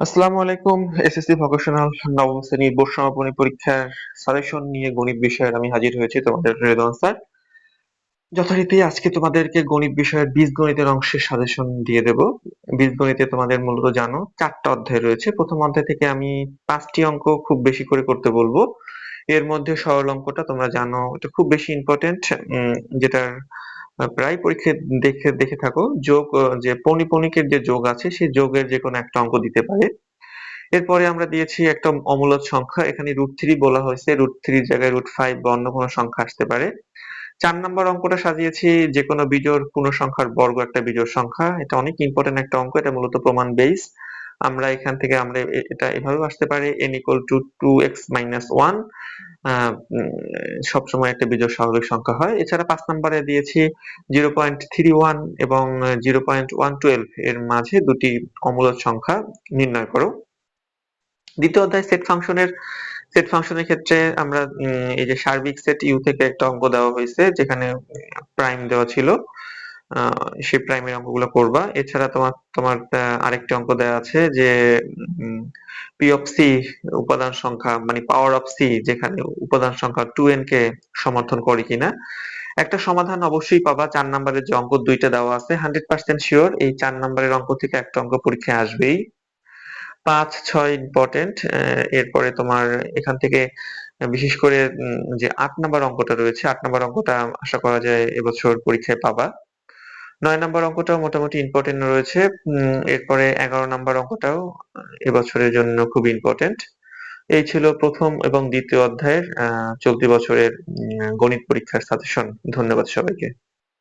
আসসালামু আলাইকুম SSC vocational নবম শ্রেণির বোর্ড সমাপনী পরীক্ষার সাজেশন নিয়ে গণিত বিষয়ের আমি হাজির হয়েছি তোমাদের রেদন স্যার। যথারীতি আজকে তোমাদেরকে গণিত বিষয়ের বীজগণিতের অংশের সাজেশন দিয়ে দেব। বীজগণিতে তোমাদের মূলত জানো চারটা অধ্যায় রয়েছে। প্রথম অধ্যায় থেকে আমি পাঁচটি অঙ্ক খুব বেশি করে করতে বলব। এর মধ্যে সরল অঙ্কটা তোমরা জানো, এটা খুব বেশি ইম্পর্টেন্ট যেটার প্রায় পরীক্ষায় দেখে দেখে থাকো। যোগ যে পৌনিপণিকের যে যোগ আছে সেই যোগের যে কোনো একটা অঙ্ক দিতে পারে। এরপরে আমরা দিয়েছি একটা অমূলদ সংখ্যা। এখানে রুট থ্রি বলা হয়েছে। রুট থ্রির জায়গায় রুট ফাইভ বা অন্য কোনো সংখ্যা আসতে পারে। চার নম্বর অঙ্কটা সাজিয়েছি। যে কোনো বিজোড় পূর্ণ সংখ্যার বর্গ একটা বিজোড় সংখ্যা। এটা অনেক ইম্পর্টেন্ট একটা অঙ্ক। এটা মূলত প্রমাণ বেস আমরা এখান থেকে আমরা এটা এভাবে আসতে পারে, n equal to two x minus one সবসময় একটা বিজোড় স্বাভাবিক সংখ্যা হয়। এছাড়া পাঁচ নম্বরে দিয়েছি জিরো পয়েন্ট থ্রি ওয়ান এবং জিরো পয়েন্ট ওয়ান টুয়েলভ এর মাঝে দুটি অমূলদ সংখ্যা নির্ণয় করো। দ্বিতীয় অধ্যায় সেট ফাংশনের সেট ফাংশনের ক্ষেত্রে আমরা এই যে সার্বিক সেট ইউ থেকে একটা অঙ্ক দেওয়া হয়েছে, যেখানে প্রাইম দেওয়া ছিল। সেই প্রাইমের অঙ্কগুলো করবা। এছাড়া তোমার তোমার আরেকটি অঙ্ক দেওয়া আছে যে পি অফ সি উপাদান সংখ্যা মানে পাওয়ার অফ সি যেখানে উপাদান সংখ্যা টু এন কে সমর্থন করে কিনা। একটা সমাধান অবশ্যই পাবা। চার নম্বরের যে অঙ্ক দুইটা দেওয়া আছে হান্ড্রেড পার্সেন্ট শিওর এই চার নম্বরের অঙ্ক থেকে একটা অঙ্ক পরীক্ষায় আসবেই। পাঁচ, ছয় ইম্পর্টেন্ট এরপরে তোমার এখান থেকে বিশেষ করে যে আট নাম্বার অঙ্কটা রয়েছে, আট নাম্বার অঙ্কটা আশা করা যায় এবছর পরীক্ষায় পাবা। নয় নাম্বার অঙ্কটাও মোটামুটি ইম্পর্টেন্ট রয়েছে। এরপরে এগারো নাম্বার অঙ্কটাও এবছরের জন্য খুব ইম্পর্টেন্ট এই ছিল প্রথম এবং দ্বিতীয় অধ্যায়ের চলতি বছরের গণিত পরীক্ষার সাজেশন ধন্যবাদ সবাইকে।